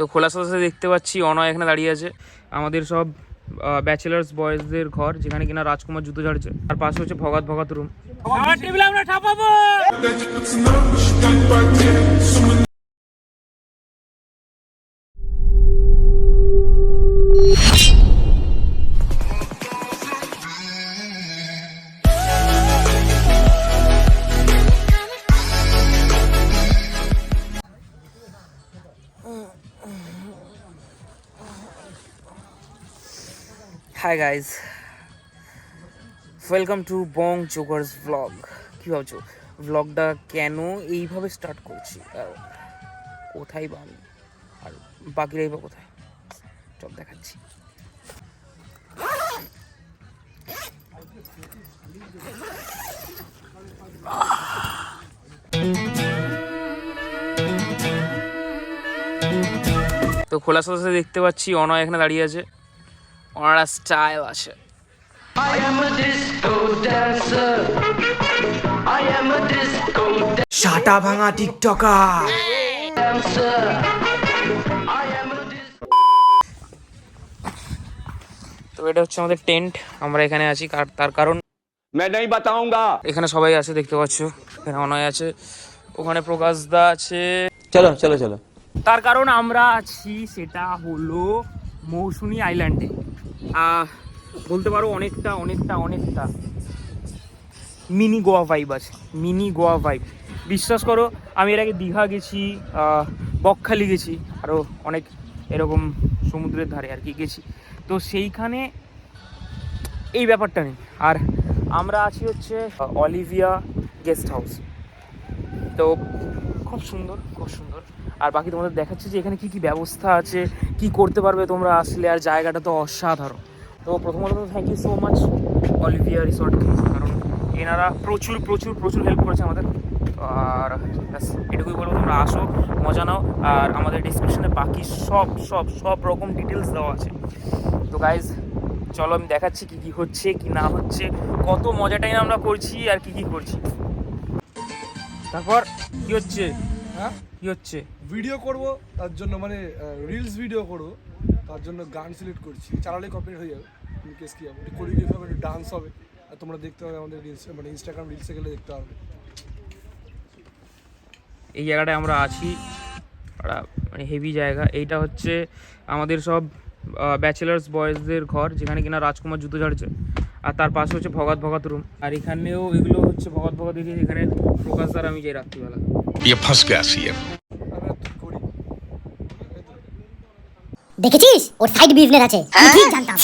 তো খোলা সাথে সাথে দেখতে পাচ্ছি অনয় এখানে দাঁড়িয়ে আছে। আমাদের সব ব্যাচেলার্স বয়েজদের ঘর যেখানে কিনা রাজকুমার জুতো ঝাড়ছে। আর পাশে হচ্ছে Bhagat Bhagat room hi guys welcome to Bong joggers vlog কী ভাবছ? ব্লগটা কেন এইভাবে স্টার্ট করছি? আর কোথায় বা আমি? আর বাকিরাই বা কোথায়? চল দেখাচ্ছি। তো খোলার সাথে দেখতে পাচ্ছি অনয় এখানে দাঁড়িয়ে আছে। ওনারা স্টাইল আছে সাটা ভাঙা টিকটকা তো এটা হচ্ছে আমাদের টেন্ট আমরা এখানে আছি তার কারণ নাই বাতাউঙ্গা এখানে সবাই আছে দেখতে পাচ্ছো এখানে অনয় আছে ওখানে প্রকাশ দা আছে। চলো চলো চলো। তার কারণ আমরা আছি সেটা হলো মৌসুমী আইল্যান্ডে। বলতে পারো অনেকটা অনেকটা অনেকটা মিনি গোয়া ভাইব আছে মিনি গোয়া ভাইব বিশ্বাস করো, আমি এর আগে দীঘা গেছি বকখালি গেছি আরও অনেক এরকম সমুদ্রের ধারে আর কি গেছি। তো সেইখানে এই ব্যাপারটা নেই। আর আমরা আছি হচ্ছে অলিভিয়া গেস্ট হাউস। তো খুব সুন্দর খুব সুন্দর। আর বাকি তোমাদের দেখাচ্ছে যে এখানে কি কি ব্যবস্থা আছে, কি করতে পারবে তোমরা আসলে, আর জায়গাটা তো অসাধারণ। তো প্রথমত thank you so much Olivia resort কারণ এনারা প্রচুর প্রচুর প্রচুর হেল্প করেছে আমাদের। আর এটুকুই বলব, তোমরা আসো, মজা নাও, আর আমাদের ডিসক্রিপশনে বাকি সব সব সব রকম ডিটেলস দেওয়া আছে। তো গাইজ চলো আমি দেখাচ্ছি কি কি হচ্ছে, কি না হচ্ছে, কত মজাটাই আমরা করছি, আর কি কি করছি। তারপর কি হচ্ছে? হ্যাঁ? কি হচ্ছে? ভিডিও করব তার জন্য মানে রিলস ভিডিও করব তার জন্য গান সিলেক্ট করছি। চালালে কপিরাইট হয়ে যাবে। কেস কি হবে? কোরিওগ্রাফি হবে ডান্স হবে। আর তোমরা দেখতে হবে আমাদের রিলস মানে ইনস্টাগ্রাম রিলসে গেলে দেখতে হবে এই জায়গাটায় আমরা আছি। মানে হেভি জায়গা। এইটা হচ্ছে আমাদের সব ব্যাচেলার্স বয়েজদের ঘর যেখানে কিনা রাজকুমার জুতো ঝাড়ছে। আর তার পাশে হচ্ছে ভগত ভগত রুম আর এখানেও এগুলো হচ্ছে ভগৎ ভগত দেখি এখানে প্রকাশ দ্বারা আমি যাই রাত্রিবেলা। দেখেছিস? ওর সাইড বিজনেস আছে। ঠিক জানতাম।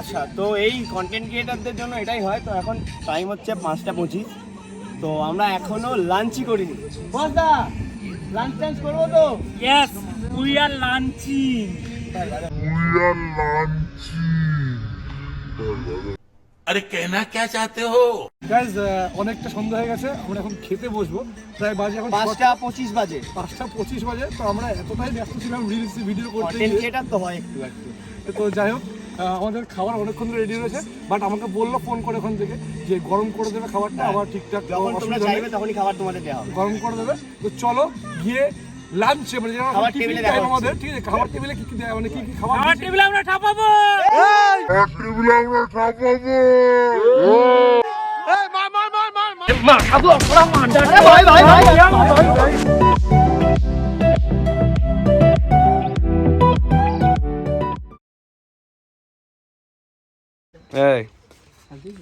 আচ্ছা তো এই কন্টেন্ট ক্রিয়েটারদের জন্য এটাই হয়। তো এখন টাইম হচ্ছে পাঁচটা পঁচিশ। তো আমরা এখনও লাঞ্চই করিনি। লাঞ্চ টাঞ্চ করব তো? Yes we are lunching guys অনেকটা সন্ধ্যা হয়ে গেছে আমরা এখন খেতে বসবো। প্রায় বাজে এখন পাঁচটা পঁচিশ বাজে। পাঁচটা পঁচিশ বাজে তো আমরা এতটাই ব্যস্ত ছিলাম রিলস ভিডিও করতে গিয়ে। তো হয় একটু একটু। তো যাই হোক আমাদের খাবার অনেকক্ষণ রেডি রয়েছে বাট আমাকে বলল ফোন করে ওখান থেকে যে গরম করে দেবে খাবারটা আবার ঠিকঠাক যখন তোমরা চাইবে তখনই খাবার তোমাদের দেওয়া হবে। গরম করে দেবে। তো চলো গিয়ে লাঞ্চে মানে যেটা খাবার টেবিলে আমাদের ঠিক আছে খাবার টেবিলে কি কি দেয় মানে কি কি খাবার আমার দিচ্ছে? টেবিলে আমরা ঠাপাবো! এই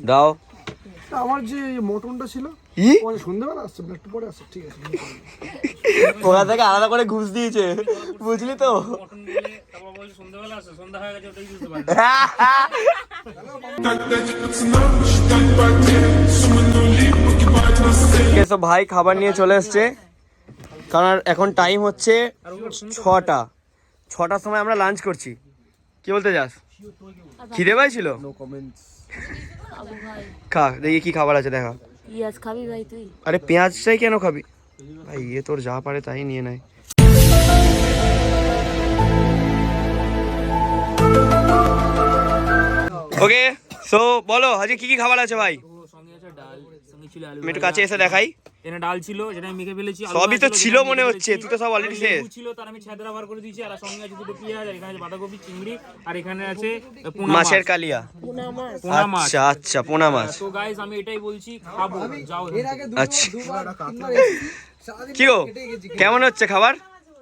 দাও। আমার যে মটনটা ছিল পরে সন্ধ্যাবেলা আসছে একটু পরে আসছে ঠিক আছে ওরা থেকে আলাদা করে ঘুষ দিয়েছে বুঝলি তো? হয়ে ভাই খাবার নিয়ে চলে এসছে কারণ এখন টাইম হচ্ছে ছটা। ছটার সময় আমরা লাঞ্চ করছি। কি বলতে যাস খিদে পাইছিল খা দেখি কি খাবার আছে দেখা পিঁয়াজ খাবি ভাই তুই আরে পেঁয়াজটাই কেন খাবি ভাই ইয়ে তোর যা পারে তাই নিয়ে নেয় ওকে সো বলো আজকে কি কি খাবার আছে ভাই সঙ্গে আছে ডাল সঙ্গে ছিল আলু আমি একটু কাছে এসে দেখাই। এখানে ডাল ছিল যেটা আমি মেখে ফেলেছি সবই তো ছিল, মনে হচ্ছে। তুই তো সব লেবু শেষ। ছিল তার আমি ছেদরা বার করে দিয়েছি আর সঙ্গে আছে দুটো পেঁয়াজ আর এখানে আছে বাঁধাকপি চিংড়ি আর এখানে আছে পোনা মাছ। মাছের কালিয়া। পোনা মাছ। আচ্ছা আচ্ছা পোনা মাছ। তো গাইস আমি এটাই বলছি খাব যাও আচ্ছা। কি গো কেমন হচ্ছে খাবার?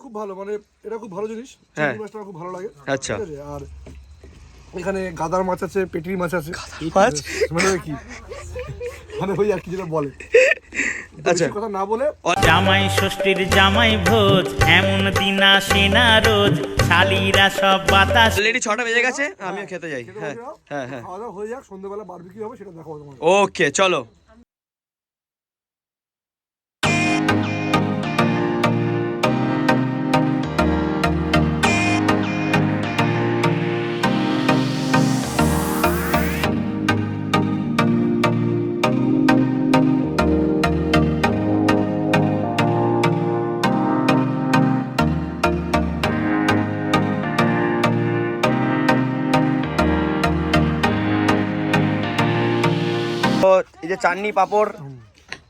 খুব ভালো মানে এটা খুব ভালো জিনিস। হ্যাঁ। চিংড়ি মাছটা খুব ভালো লাগে। আচ্ছা। আর এখানে গাদার মাছ আছে পেটির মাছ আছে। মাছ? মানে কি? মানে ওই আর কি যেটা বলে। আচ্ছা। কথা না বলে জামাই ষষ্ঠীর জামাই ভোজ এমন দিন আসে না রোজ। শালিরা সব বাতাস অলরেডি ছটা বেজে গেছে আমিও খেতে যাই। হ্যাঁ হ্যাঁ হ্যাঁ। হয়ে যাক সন্ধ্যাবেলা বারবিকি হবে সেটা দেখাবো তোমাকে ওকে চলো। যে চাটনি পাপড়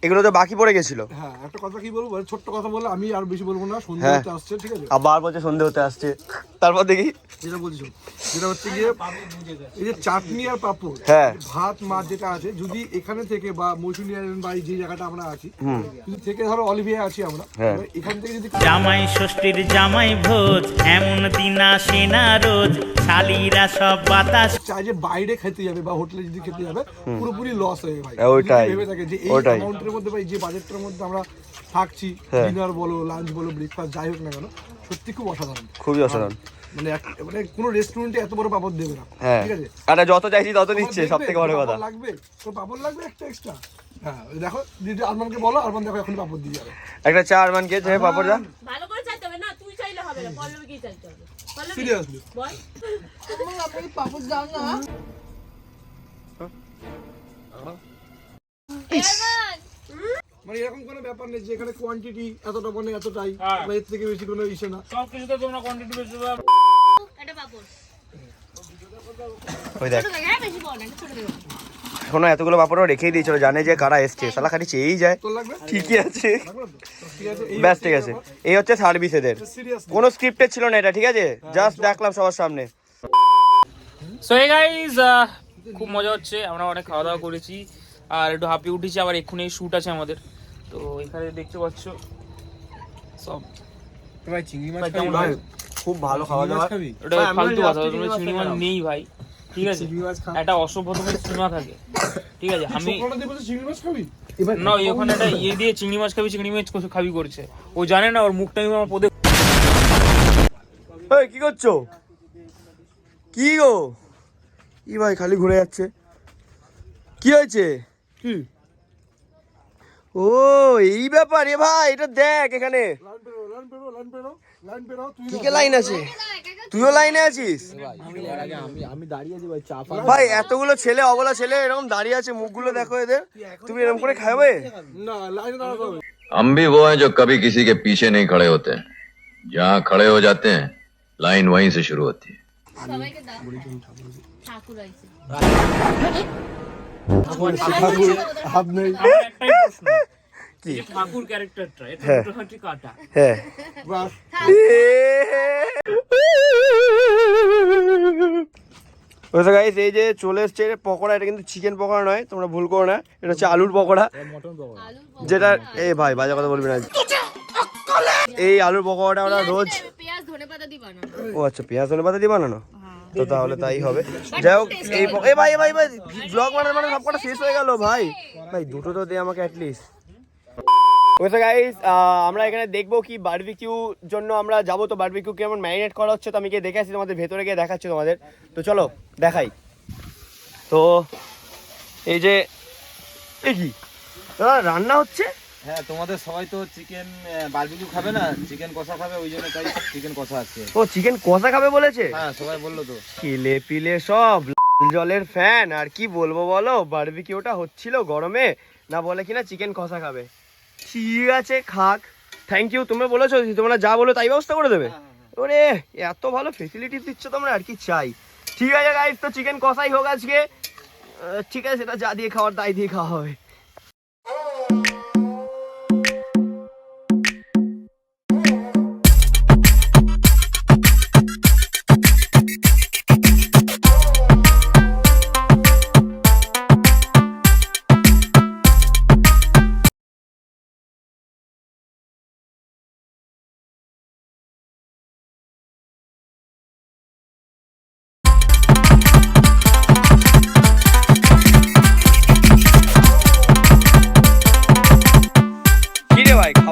এগুলো তো বাকি পড়ে গেছিল। হ্যাঁ একটা কথা কি বলব? মানে ছোট্ট কথা বলে আমি আর বেশি বলব না সন্ধ্যা। হতে আসছে ঠিক আছে? আবার বলছে সন্ধে হতে আসছে। তারপর দেখি যেটা বলছো যেটা হচ্ছে গিয়ে এই যে চাটনি আর পাপড় হ্যাঁ। ভাত মাছ যেটা আছে যদি এখানে থেকে বা মৌসুমী আইল্যান্ড বা যে জায়গাটা আমরা আছি যদি থেকে ধরো অলিভিয়া আছি আমরা হ্যাঁ। এখান থেকে যদি জামাই ষষ্ঠীর জামাই ভোজ এমন দিন আসে না রোজ শালিরা সব বাতাস চাই যে বাইরে খেতে যাবে বা হোটেলে যদি খেতে যাবে পুরোপুরি লস হয়ে ভাই হ্যাঁ, ওইটাই। ভেবে থাকে যে এই অ্যামাউন্টের মধ্যে এই যে বাজেটটার মধ্যে আমরা থাকছি হ্যাঁ। ডিনার বলো লাঞ্চ বলো ব্রেকফাস্ট যাই হোক না কেন সত্যি খুব অসাধারণ। খুবই অসাধারণ। মানে মানে কোনো রেস্টুরেন্টে এত বড় পাপড় দেবে না। হ্যাঁ। ঠিক আছে? আর যত চাইছি তত তোমার সব থেকে বড় কথা। লাগবে তো পাপড় লাগবে একটা এক্সট্রা হ্যাঁ দেখো দিদি আরমানকে বলো আরমান দেখো এখন পাপড় দিয়ে যাবে। একটা চা আর মান খেয়েছে পাপড় যা ভালো করে চাইতে হবে না তুই চাইলে হবে না পল্লবীকেই চাইতে হবে। সিরিয়াসলি বল। মানে এরকম কোনো ব্যাপার নেই যে এখানে কোয়ান্টিটি এতটা মানে এতটাই হ্যাঁ। বা এর থেকে বেশি কোনো ইস্যু না। সব কিছুতে তোমরা কোয়ান্টিটি বেশি। এটা পাপড়। ওই দেখ। হ্যাঁ বেশি বড় না এটা ছোট দেবে এখনও এতগুলো পাপড়ও রেখেই দিয়েছিল জানে যে কারা এসছে। সালা খালি চেয়েই যায়। ঠিকই আছে। ব্যাস ঠিক আছে। এই হচ্ছে সার্ভিস এদের। কোনো স্ক্রিপ্টেড ছিল না এটা ঠিক আছে? জাস্ট দেখলাম সবার সামনে। সো এই গাইজ খুব মজা হচ্ছে। আমরা অনেক খাওয়া দাওয়া করেছি। আর একটু হাঁপিয়ে উঠেছি আবার এক্ষুনি শ্যুট আছে আমাদের। তো এখানে দেখতে পাচ্ছ সব ভাই চিংড়ি মাছ কেমন খুব ভালো খাওয়া দাওয়া। ওটা ফালতু কথা তোমরা চিংড়ি মাছ নেই ভাই ঠিক আছে? একটা অসভ্য তোমার সীমা থাকে ঠিক আছে? আমি না ওখানে একটা ইয়ে দিয়ে চিংড়ি মাছ খাবি চিংড়ি মাছ খাবি করছে। ও জানে না ওর মুখটা আমার পদে এই কি করছ? কি গো? ই ভাই খালি ঘুরে যাচ্ছে। কি হয়েছে? কি ও এই ব্যাপার এ ভাই এটা দেখ এখানে লাইন পেরো লাইন পেরো লাইন পেরো লাইন পেরো তুই কি কে লাইন আছে তুইও লাইনে আছিস ভাই এতগুলো ছেলে অবলা ছেলে এরকম দাঁড়িয়ে আছে মুখগুলো দেখো এদের তুমি এরকম করে খাবে না লাইনে দাঁড়াতে হবে हम भी वो हैं जो कभी किसी के पीछे नहीं खड़े होते हैं जहाँ खड़े हो जाते हैं लाइन वहीं से शुरू होती है কি? ঠাকুর ক্যারেক্টারটা এটা হ্যাঁ। মোটামুটি কাটা? হ্যাঁ। বাস। ওই গাইস এই যে চলে এসছে পকোড়া এটা কিন্তু চিকেন পকোড়া নয় তোমরা ভুল করো না। এটা হচ্ছে আলুর পকোড়া। যেটা এই ভাই বাজে কথা বলবি না। এই আলুর পকোড়াটা আমরা রোজ পেঁয়াজ ধনে পাতা দি বানানো ও আচ্ছা পেঁয়াজ ধনে পাতা দিয়ে বানানো তো তাহলে তাই হবে। যাই হোক, এই এ ভাই ভাই ভাই ব্লগ মানে সব কটা শেষ হয়ে গেল ভাই। ভাই, দুটো তো দে আমাকে অ্যাটলিস্ট ওইসে গাইস আমরা এখানে দেখব কি বারবিকিউ জন্য আমরা যাব। তো বারবিকিউ কেমন ম্যারিনেট করা হচ্ছে তো আমি গিয়ে দেখে আসি তোমাদের ভেতরে গিয়ে দেখাচ্ছি তোমাদের। তো চলো, দেখাই। তো এই যে, এই কি? রান্না হচ্ছে? হ্যাঁ তোমাদের সবাই তো চিকেন বারবিকিউ খাবে না? চিকেন কষা খাবে ওই জন্য তাই চিকেন কষা আছে। ও চিকেন কষা খাবে বলেছে? হ্যাঁ সবাই বলল তো। পিলে পিলে সব জলের ফ্যান আর কি বলব বলো? বারবিকিউটা হচ্ছিল গরমে না বলে কিনা চিকেন কষা খাবে। ঠিক আছে খাক। থ্যাংক ইউ তুমি বলেছ তোমরা যা বলো তাই ব্যবস্থা করে দেবে। ওরে এত ভালো ফেসিলিটিস দিচ্ছ তোমরা আর কি চাই। ঠিক আছে গাইস তো চিকেন কষাই হোক আজকে। ঠিক আছে সেটা যা দিয়ে খাওয়ার তাই দিয়ে খাওয়া হবে।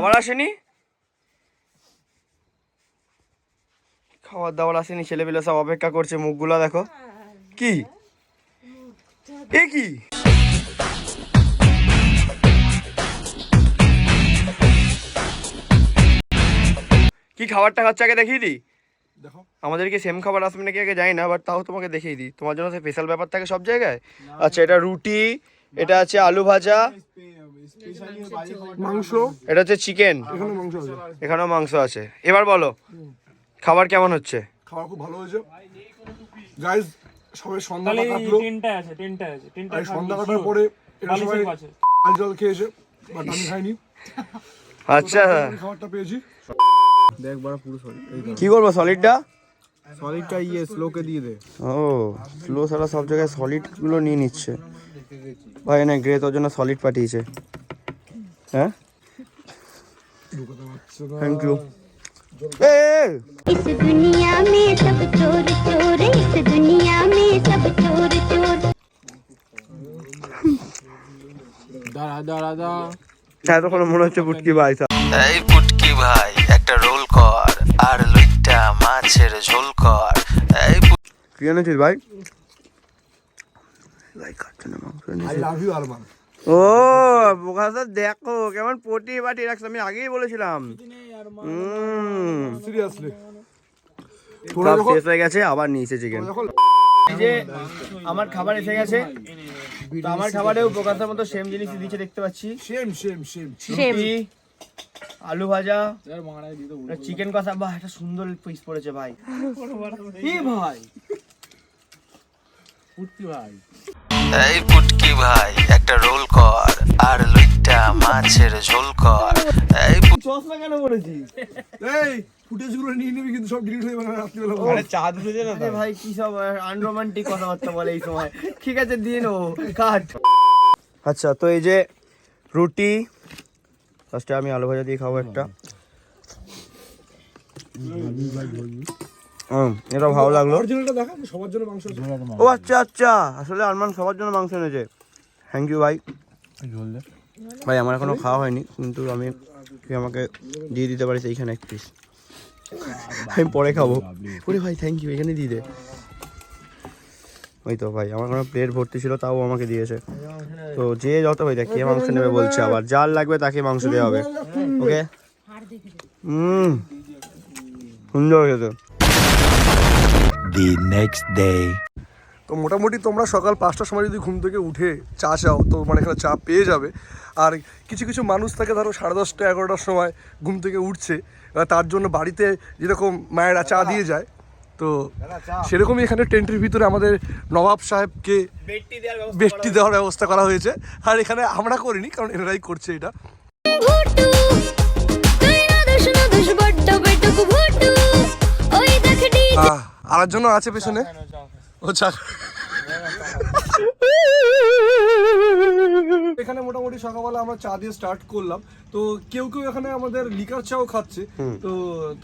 খাবার আসেনি? খাবার দাবার আসেনি ছেলেপেলে সব অপেক্ষা করছে মুখগুলো দেখো। কি? এ কি? কি খাবারটা খাচ্ছে আগে দেখিয়ে দিই? দেখো। আমাদেরকে সেম খাবার আসবে নাকি আগে জানি না বাট তাও তোমাকে দেখিয়ে দিই। তোমার জন্য স্পেশাল ব্যাপার থাকে সব জায়গায়? আচ্ছা এটা রুটি এটা আছে আলু ভাজা। মাংস এটা হচ্ছে চিকেন এখানে মাংস আছে। এখানেও মাংস আছে। এবার বলো খাবার কেমন হচ্ছে? খাওয়া খুব ভালো হয়েছে। গাইজ সবাই সন্ধ্যা কাটলো। তিনটা আছে তিনটা আছে। সন্ধ্যা কাটার পরে এরা সবাই আল জল খেয়েছে বাট আমি খাইনি। আচ্ছা। খাবারটা পেয়েছি। কি করব সলিডটা সলিডটা ইয়ে স্লোকে দিয়ে দে। ও স্লো সারা সব জায়গায় সলিডগুলো নিয়ে নিচ্ছে। ভাই না গ্রে তোর জন্য সলিড পাঠিয়েছে হ্যাঁ থ্যাংক ইউ এ इस दुनिया में सब चोर चोर इस दुनिया में सब चोर चोर দাঁড়া দাঁড়া দা এতক্ষণ মনে হচ্ছে পুটকি ভাই এই পুটকি ভাই একটা রোল কর আর লইটা মাছের ঝোল কর এই কি এনেছিস ভাই ভাই খাচ্ছে না মাংস আই লাভ ইউ আরমান ও বোকাসা দেখো কেমন পটি বাটি রাখছে আমি আগেই বলেছিলাম। সিরিয়াসলি সব শেষ হয়ে গেছে আবার নিয়েছে চিকেন যে আমার খাবার এসে গেছে তো আমার খাবারেও বোকাসের মতো সেম জিনিসই দিচ্ছে দেখতে পাচ্ছি। সেম সেম সেম রুটি আলু ভাজা চিকেন কষা। বাহ একটা সুন্দর পিস পড়েছে ভাই। কি ভাই। এই পুটকি ভাই একটা রোল কর আর লইটা মাছের ঝোল কর এই চশমা কেন পড়েছিস এই ফুটেজগুলো নিয়ে নিবি কিন্তু সব ডিলিট হয়ে যাবে রাত্রিবেলা আরে চাঁদ উঠেছে না আরে ভাই কি সব আনরোমান্টিক কথাবার্তা বলে এই সময় ঠিক আছে দিয়ে নেব কাট আচ্ছা তো এই যে রুটি ফার্স্টে আমি আলু ভাজা দিয়ে খাব একটা হুম এটা ভালো লাগল। অরিজিনালটা দেখা সবার জন্য মাংস ও আচ্ছা আচ্ছা। আসলে আরমান সবার জন্য মাংস এনেছে। থ্যাংক ইউ ভাই। ভাই আমার এখনও খাওয়া হয়নি কিন্তু আমি তুই আমাকে দিয়ে দিতে পারিস এইখানে এক পিস আমি পরে খাব। ওরে ভাই থ্যাংক ইউ এখানে দিয়ে দে। ওই তো ভাই আমার কোনো প্লেট ভর্তি ছিল তাও আমাকে দিয়েছে। তো যে যত ভাই যায় কে মাংস নেবে বলছে আবার। যার লাগবে তাকে মাংস দেওয়া হবে। ওকে হুম। সুন্দর হয়েছে। দি নেক্সট ডে তো মোটামুটি তোমরা সকাল পাঁচটার সময় যদি ঘুম থেকে উঠে চা চাও তো মানে এখানে চা পেয়ে যাবে। আর কিছু কিছু মানুষ থাকে ধরো সাড়ে দশটা এগারোটার সময় ঘুম থেকে উঠছে তার জন্য বাড়িতে যেরকম মায়েরা চা দিয়ে যায় তো সেরকমই এখানে টেন্টের ভিতরে আমাদের নবাব সাহেবকে বেডটি দেওয়ার ব্যবস্থা করা হয়েছে। আর এখানে আমরা করিনি কারণ এনারাই করছে এটা। আহ, আর জন্য আছে পেছনে? ও চা এখানে মোটামুটি সকালবেলা আমরা চা দিয়ে স্টার্ট করলাম। তো কেউ কেউ এখানে আমাদের লিকার চাও খাচ্ছে। তো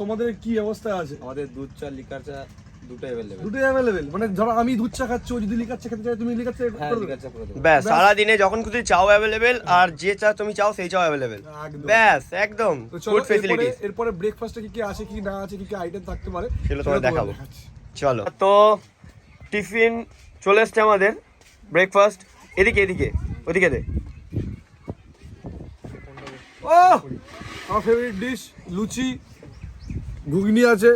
তোমাদের কি অবস্থা আছে? আমাদের দুধ চা লিকার চা অ্যাভেলেবেল দুটোই অ্যাভেলেবেল মানে ধরো আমি দুধ চা খাচ্ছি ও যদি লিকার চা খেতে চাই তুমি লিকার চা হ্যাঁ করে দেবে? ব্যাস সারাদিনে যখন খুশি চাও অ্যাভেলেবেল আর যে চা তুমি চাও সেই চাও অ্যাভেলেবেল ব্যাস একদম। গুড এরপরে ব্রেকফাস্টে কি কি আছে কি না আছে কি কি আইটেম থাকতে পারে সেটা দেখাবো। চলো। তো টিফিন চলে এসছে আমাদের ব্রেকফাস্ট এদিকে এদিকে ওদিকে দে। ও আমার ফেভারিট ডিশ লুচি ঘুগনি আছে।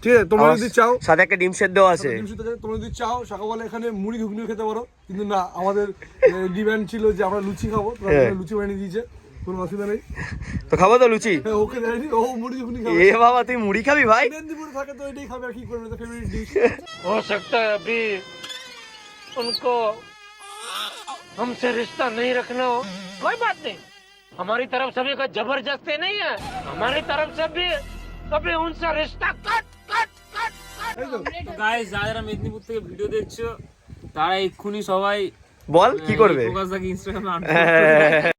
ঠিক আছে তোমরা যদি চাও সাথে একটা ডিম সেদ্ধ আছে। ডিম সিদ্ধ আছে, তোমরা যদি চাও সকালবেলা এখানে মুড়ি ঘুগনিও খেতে পারো। কিন্তু না আমাদের ডিমান্ড ছিল যে আমরা লুচি খাব। হ্যাঁ। লুচি বানিয়ে দিয়েছে। কোনো অসুবিধা নেই তো খাবো তো লুচি হ্যাঁ, ওকে দেয়নি ও মুড়ি ঘুগনি খাবে এ বাবা তুই মুড়ি খাবি ভাই মেদিনীপুরে থাকে তো এটাই খাবে আর কি করবে ফেভারিট ডিশ हो सकता है अभी उनको हमसे रिश्ता नहीं रखना हो कोई बात नहीं हमारी तरफ से भी कोई जबरदस्ती नहीं है हमारी तरफ से भी कभी उनसे रिश्ता cut cut cut cut guys যারা মেদিনীপুর থেকে ভিডিও দেখছো তারা এক্ষুনি সবাই বল কি করবে প্রকাশদাকে ইনস্টাগ্রামে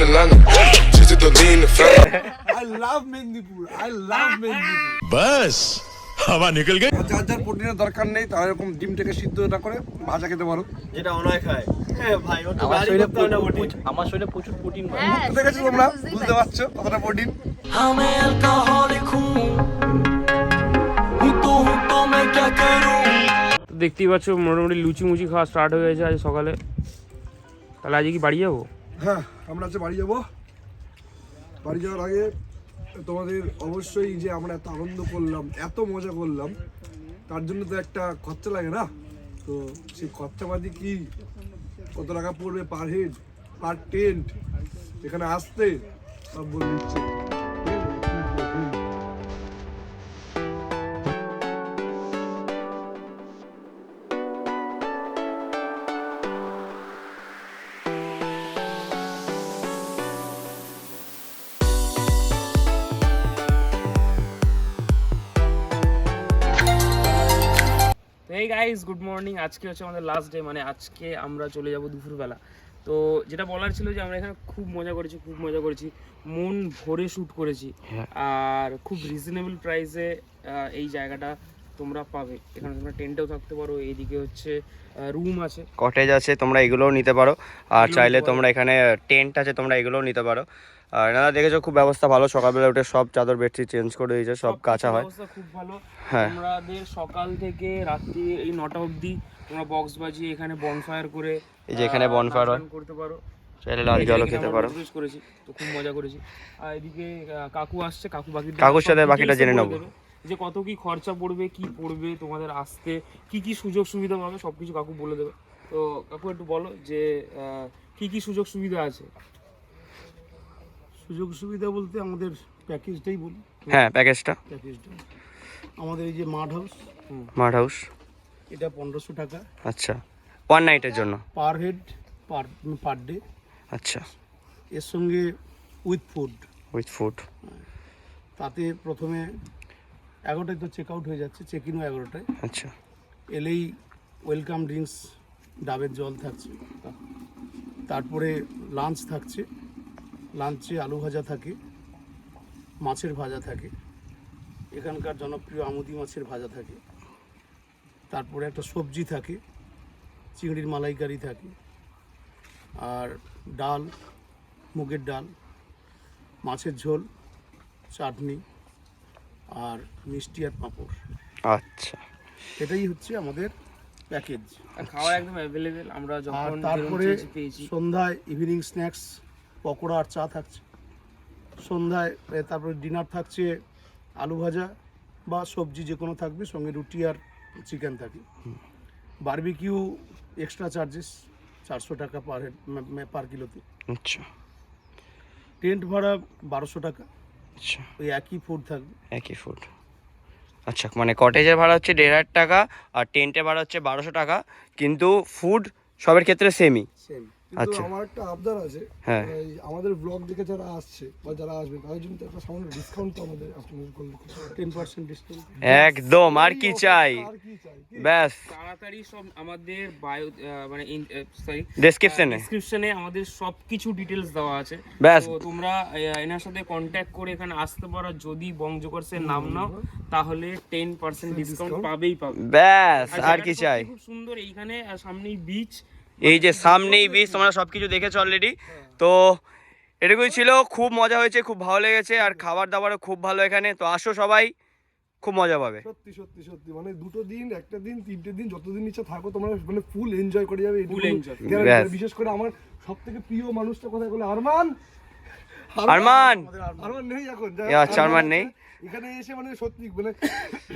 in Atlanta. Just to lean the family. I love Medinipur I love Medinipur Buzz. যার যার প্রোটিনের দরকার নেই তারা এরকম ডিমটাকে সিদ্ধ না করে ভাজা খেতে পারো। যেটা অনয় খায়। হ্যাঁ ভাই ও তো আমার বাড়ি শরীরে করতে না প্রোটিন। আমার শরীরে প্রচুর প্রোটিন বুঝতে গেছো তোমরা? বুঝতে পারছ কতটা প্রোটিন? দেখতেই পাচ্ছ মোটামুটি লুচি মুচি খাওয়া স্টার্ট হয়ে গেছে আজ সকালে। তাহলে আজকে কি বাড়ি যাব? হ্যাঁ আমরা আজকে বাড়ি যাব। বাড়ি যাওয়ার আগে তোমাদের অবশ্যই যে আমরা এত আনন্দ করলাম, এত মজা করলাম, তার জন্য তো একটা খরচা লাগে না? তো সেই খরচাপাতি কি? কত টাকা পড়বে পার হেড পার টেন্ট এখানে আসতে সব বলে দিচ্ছে। গাইস গুড মর্নিং আজকে হচ্ছে আমাদের লাস্ট ডে মানে আজকে আমরা চলে যাব দুপুরবেলা। তো যেটা বলার ছিল যে আমরা এখানে খুব মজা করেছি খুব মজা করেছি। মন ভরে শ্যুট করেছি। আর খুব রিজনেবল প্রাইসে এই জায়গাটা তোমরা পাবে। এখানে তোমরা টেন্টেও থাকতে পারো। এইদিকে হচ্ছে রুম আছে। কটেজ আছে তোমরা এগুলোও নিতে পারো। আর চাইলে তোমরা এখানে টেন্ট আছে তোমরা এগুলোও নিতে পারো। আর এনারা দেখেছ খুব ব্যবস্থা ভালো। সকালবেলা উঠে সব চাদর বেডশিট চেঞ্জ করে দিয়েছে সব কাঁচা হয়। খুব ভালো। হ্যাঁ। তোমাদের সকাল থেকে রাত্রি এই নটা অবধি তোমরা বক্স বাজিয়ে এখানে বনফায়ার করে এই যে এখানে হয়। করতে পারো। চাইলে লাল জলও খেতে পারো। করেছি তো খুব মজা করেছি। আর এদিকে কাকু আসছে কাকু বাকি কাকুর সাথে বাকিটা জেনে নেব। যে কত কি খরচা পড়বে কি পড়বে তোমাদের আসতে কি কি সুযোগ সুবিধা পাবে সবকিছু কাকু বলে দেবে। তো কাকু একটু বলো যে আহ, কি কি সুযোগ সুবিধা আছে? সুযোগ সুবিধা বলতে আমাদের প্যাকেজটাই বলি। হ্যাঁ প্যাকেজটা। প্যাকেজটা। আমাদের এই যে মাড হাউস মাড হাউস। এটা পনেরোশো টাকা। আচ্ছা। ওয়ান নাইটের জন্য? Per head per per day. আচ্ছা। এর সঙ্গে উইথ ফুড। With food. তাতে প্রথমে এগারোটায় তো চেক আউট হয়ে যাচ্ছে চেক ইনও এগারোটায়। আচ্ছা। এলেই ওয়েলকাম ড্রিঙ্কস ডাবের জল থাকছে। তারপরে লাঞ্চ থাকছে। লাঞ্চে আলু ভাজা থাকে মাছের ভাজা থাকে এখানকার জনপ্রিয় আমুদি মাছের ভাজা থাকে তারপরে একটা সবজি থাকে চিংড়ির মালাইকারি থাকে আর ডাল মুগের ডাল মাছের ঝোল চাটনি আর মিষ্টি আর পাঁপড়। আচ্ছা। এটাই হচ্ছে আমাদের প্যাকেজ আর খাওয়া একদম অ্যাভেলেবেল আমরা যখন তারপরে সন্ধ্যায় ইভিনিং স্ন্যাক্স পকোড়া আর চা থাকছে। সন্ধ্যায় তারপরে ডিনার থাকছে আলু ভাজা বা সবজি যে কোনো থাকবে সঙ্গে রুটি আর চিকেন থাকে বারবিকিউ এক্সট্রা চার্জেস চারশো টাকা পার হেড পার কিলোতে আচ্ছা। টেন্ট ভাড়া বারোশো টাকা। আচ্ছা। ওই একই ফুড থাকবে। একই ফুড আচ্ছা মানে কটেজের ভাড়া হচ্ছে দেড় হাজার টাকা আর টেন্টের ভাড়া হচ্ছে বারোশো টাকা কিন্তু ফুড সবের ক্ষেত্রে সেমই সেম আচ্ছা। আমার একটা আবদার আছে হ্যাঁ। আমাদের ব্লগ দেখে যারা আসছে বা যারা আসবে তাদের জন্য একটা সামান্য ডিসকাউন্ট তো আমাদের আপনাদের করলে খুব ভালো। টেন পার্সেন্ট ডিসকাউন্ট একদম আর কি চাই আর কি চাই কি? ব্যাস তাড়াতাড়ি সব আমাদের বায়ো মানে সরি ডেসক্রিপশনে ডিসক্রিপশনে আমাদের সব কিছু ডিটেলস দেওয়া আছে ব্যাস। তো তোমরা এনার সাথে কন্ট্যাক্ট করে এখানে আসতে পারো যদি বং জোকার্সের নাম নাও তাহলে টেন পার্সেন্ট ডিসকাউন্ট পাবেই পাবে ব্যাস আর কি চাই খুব সুন্দর এইখানে আর সামনেই বিচ এই যে সামনেই বীজ তোমরা সব কিছু দেখেছ অলরেডি তো এটুকুই ছিল খুব মজা হয়েছে খুব ভালো লেগেছে আর খাবার দাবারও খুব ভালো এখানে তো আসো সবাই খুব মজা পাবে সত্যি সত্যি সত্যি মানে দুটো দিন একটা দিন তিনটে দিন যতদিন ইচ্ছা থাকো তোমরা মানে ফুল এনজয় করে যাবে guarantee। ব্যাস। বিশেষ করে আমার সব থেকে প্রিয় মানুষটা কোথায় বলে আরমান আরমান আরমান নেই এখন আচ্ছা, আরমান নেই। এখানে এসে মানে সত্যি মানে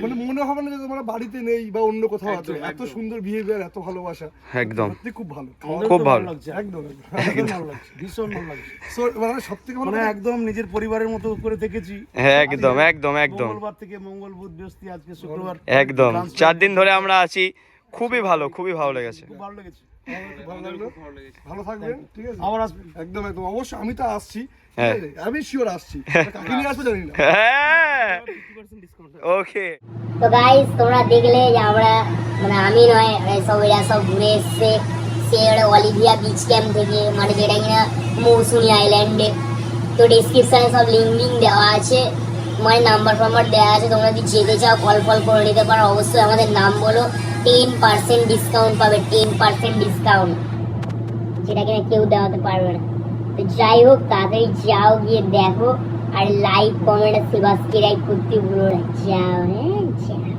মানে মনে হবে না যে তোমরা বাড়িতে নেই বা অন্য কোথাও আছে। এত একদম। সুন্দর বিহেভিয়ার এত ভালোবাসা। একদম। সত্যি খুব ভালো। খুব ভালো। লাগছে। একদম। একদম। ভালো লাগছে ভীষণ ভালো লাগছে। So, মানে সব থেকে ভালো মানে একদম নিজের পরিবারের মতো করে থেকেছি হ্যাঁ একদম একদম একদম। মঙ্গলবার থেকে মঙ্গল বুধ বৃহস্পতি আজকে শুক্রবার। একদম। চার দিন ধরে আমরা আছি। খুবই ভালো খুবই ভালো লেগেছে। খুব ভালো লেগেছে। ভালো লাগল। ভালো থাকবেন ঠিক আছে? আবার আসবেন। একদম একদম। অবশ্যই আমি তো আসছি? আমি শিওর আসছি। কাকে নিয়ে আসবে জানি না। হ্যাঁ। ওকে তো গাইস তোমরা দেখলে যে আমরা মানে আমি নয় সব এরা সব ঘুরে এসছে। সে অলিভিয়া বিচ ক্যাম্প থেকে মানে যেটা কিনা মৌসুমি আইল্যান্ডে তো ডিসক্রিপশনে সব লিঙ্ক লিঙ্ক দেওয়া আছে। মানে নাম্বার ফাম্বার দেওয়া আছে তোমরা যদি যেতে চাও কল ফল করে নিতে পারো। অবশ্যই আমাদের নাম বলো। টেন পার্সেন্ট ডিসকাউন্ট পাবে টেন পার্সেন্ট ডিসকাউন্ট যেটা কিনা কেউ দেওয়াতে পারবে না। যাই হোক, তাড়াতাড়ি যাও গিয়ে দেখো, আর লাইক কমেন্ট আর সাবস্ক্রাইব করতে ভুলো না। যাও হ্যাঁ যাও।